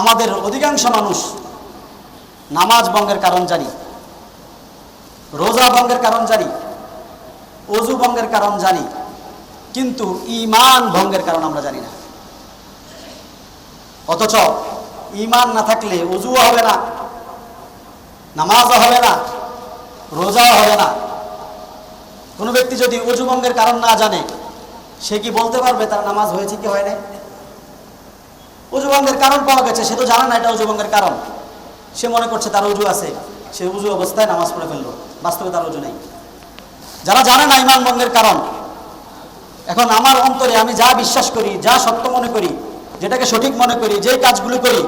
আমাদের অধিকাংশ মানুষ নামাজ ভঙ্গের কারণ জানি, রোজা ভঙ্গের কারণ জানি, অজু ভঙ্গের কারণ জানি, কিন্তু ইমান ভঙ্গের কারণ আমরা জানি না। অথচ ইমান না থাকলে অজুও হবে না, নামাজও হবে না, রোজাও হবে না। কোনো ব্যক্তি যদি অজু কারণ না জানে, সে কি বলতে পারবে তার নামাজ হয়েছে কি হয় নাই? অজু ভঙ্গের কারণ পাওয়া গেছে, সে তো জানে না এটা অজুবঙ্গের কারণ। সে মনে করছে তার উজু আছে, সে উজু অবস্থায় নামাজ পড়ে ফেলল, বাস্তবে তার উজু নেই। যারা জানে না ইমান ভঙ্গের কারণ, এখন আমার অন্তরে আমি যা বিশ্বাস করি, যা সত্য মনে করি, যেটাকে সঠিক মনে করি যে কাজগুলো করি,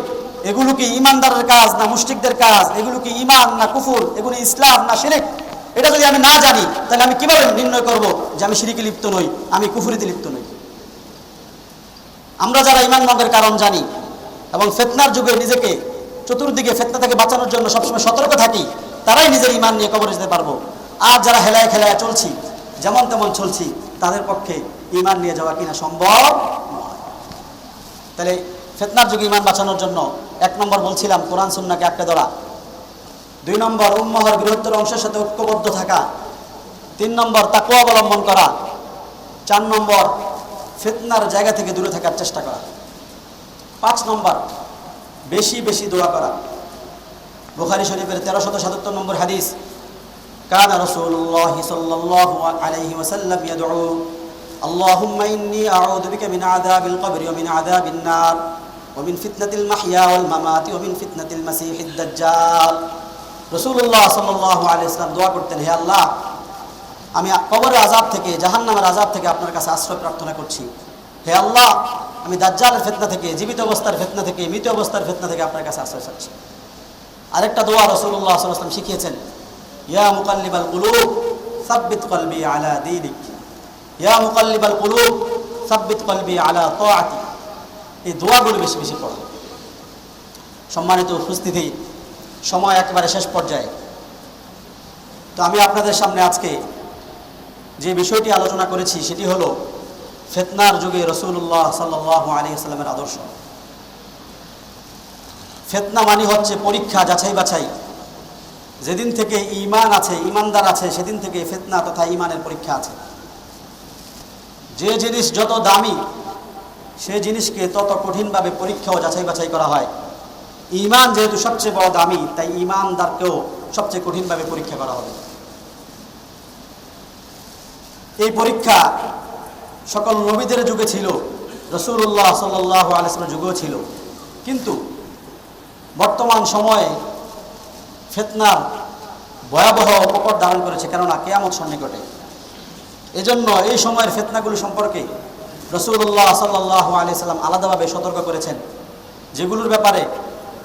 এগুলো কি ইমানদারের কাজ না মুশরিকদের কাজ, এগুলো কি ইমান না কুফুর, এগুলো ইসলাম না শিরিক? এটা যদি আমি না জানি, তাহলে আমি কীভাবে নির্ণয় করব যে আমি শিরিকে লিপ্ত নই, আমি কুফুরিতে লিপ্ত নই? আমরা যারা ইমান কারণ জানি এবং ফেতনার যুগে নিজেকে চতুর্দিকে ফেতনা থেকে বাঁচানোর জন্য সবসময় সতর্ক থাকি, তারাই নিজের ইমান নিয়ে কবর যেতে পারব। আর যারা হেলায় খেলায় চলছি, যেমন তেমন চলছি, তাদের পক্ষে ইমান নিয়ে যাওয়া কিনা সম্ভব তাহলে ফেতনার যুগে ইমান বাঁচানোর জন্য এক নম্বর বলছিলাম, কোরআন সুন্নাকে আটকে ধরা। দুই নম্বর, উম্মহর বৃহত্তর অংশের সাথে ঐক্যবদ্ধ থাকা। তিন নম্বর তাকু অবলম্বন করা। চার নম্বর ফেতনার জায়গা থেকে দূরে থাকার চেষ্টা করা পাঁচ নম্বর বেশি বেশি দোয়া করা বুখারি শরীফের তেরোশত সাতাত্তর নম্বর হাদিস কানা রসুল্লাহ সাল্লাল্লাহু আলাইহি ওয়াসাল্লাম ইয়াদউ اللهم إني أعوذ بك من عذاب القبر ومن عذاب النار ومن فتنة المحيا والممات ومن فتنة المسيح الدجال রসুল্লাহ সাল্লাহ আলি ইসলাম দোয়া করতেন হে আল্লাহ আমি কবরের আজাব থেকে, জাহান্নামের আজাব থেকে আপনার কাছে আশ্রয় প্রার্থনা করছি। হে আল্লাহ, আমি দাজ্জালের ফেতনা থেকে, জীবিত অবস্থার ফেতনা থেকে, মৃত অবস্থার ফেতনা থেকে আপনার কাছে আশ্রয় চাচ্ছি। আরেকটা দোয়া রসুল্লাহ সাল্লাম শিখিয়েছেন। ইয়া মুকাল্লিবাল কুলুব, সাব্বিত কলবি আলা দীনিক। ইয়া মুকাল্লিবাল কুলুব, সাব্বিত কলবি আলা তাআতি এই দোয়াগুলো বেশি বেশি পড়ো। সম্মানিত উপস্থিতি, সময় একেবারে শেষ পর্যায়ে। তো আমি আপনাদের সামনে আজকে যে বিষয়টি আলোচনা করেছি সেটি হলো ফেতনার যুগে রসুল্লাহ সাল্লাহ আলী ইসলামের আদর্শ। ফেতনা মানি হচ্ছে পরীক্ষা, যাচাই বাছাই। যেদিন থেকে ইমান আছে ইমানদার আছে, সেদিন থেকে ফেতনা তথা ইমানের পরীক্ষা আছে। যে জিনিস যত দামি, সে জিনিসকে তত কঠিনভাবে পরীক্ষা ও যাচাই বাছাই করা হয়। ইমান যেহেতু সবচেয়ে বড় দামি, তাই ইমানদারকেও সবচেয়ে কঠিনভাবে পরীক্ষা করা হবে। এই পরীক্ষা সকল নবীদের যুগে ছিল রসুল্লাহ সাল্লাহ আলিসের যুগেও ছিল। কিন্তু বর্তমান সময়ে ফেতনার ভয়াবহ প্রকট ধারণ করেছে, কেননা কেয়ামত সন্নিকটে। এজন্য এই সময়ের ফেতনাগুলি সম্পর্কে রসুল্লাহ সাল্লাহ আলি সাল্লাম আলাদাভাবে সতর্ক করেছেন, যেগুলোর ব্যাপারে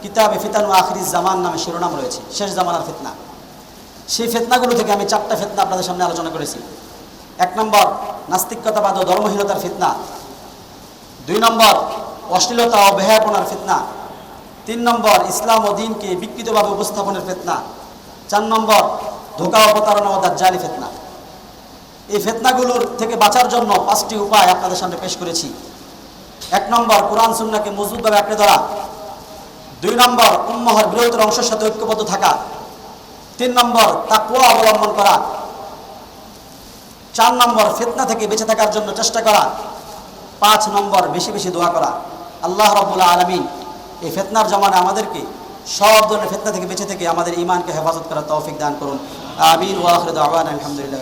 কিতাবে ফিতানু আখরি জামান নামে শিরোনাম রয়েছে, শেষ জামানার ফিতনা। সেই ফেতনাগুলো থেকে আমি চারটা ফেতনা আপনাদের সামনে আলোচনা করেছি। এক নম্বর, নাস্তিকতাবাদ ও ধর্মহীনতার ফিতনা। দুই নম্বর, অশ্লীলতা ও বেহায়াপনার ফিতনা। তিন নম্বর, ইসলাম ও দিনকে বিকৃতভাবে উপস্থাপনের ফেতনা। চার নম্বর, ধোকা ও প্রতারণা ও ফেতনা। এই ফেতনাগুলোর থেকে বাঁচার জন্য পাঁচটি উপায় আপনাদের সামনে পেশ করেছি। এক নম্বর, কোরআন সুন্নাকে মজবুতভাবে আঁকড়ে ধরা। দুই নম্বর, উম্মহর বৃহত্তর অংশের সাথে ঐক্যবদ্ধ থাকা। তিন নম্বর তাকুয়া অবলম্বন করা। চার নম্বর ফেতনা থেকে বেঁচে থাকার জন্য চেষ্টা করা। পাঁচ নম্বর বেশি বেশি দোয়া করা। আল্লাহ রবুল্লা আলমিন এই ফেতনার জমানে আমাদেরকে সব ধরনের ফেতনা থেকে বেঁচে থেকে আমাদের ইমানকে হেফাজত করার তৌফিক দান করুন। আমিন ওয়াহরদ আওয়ান আলহামদুলিল্লাহ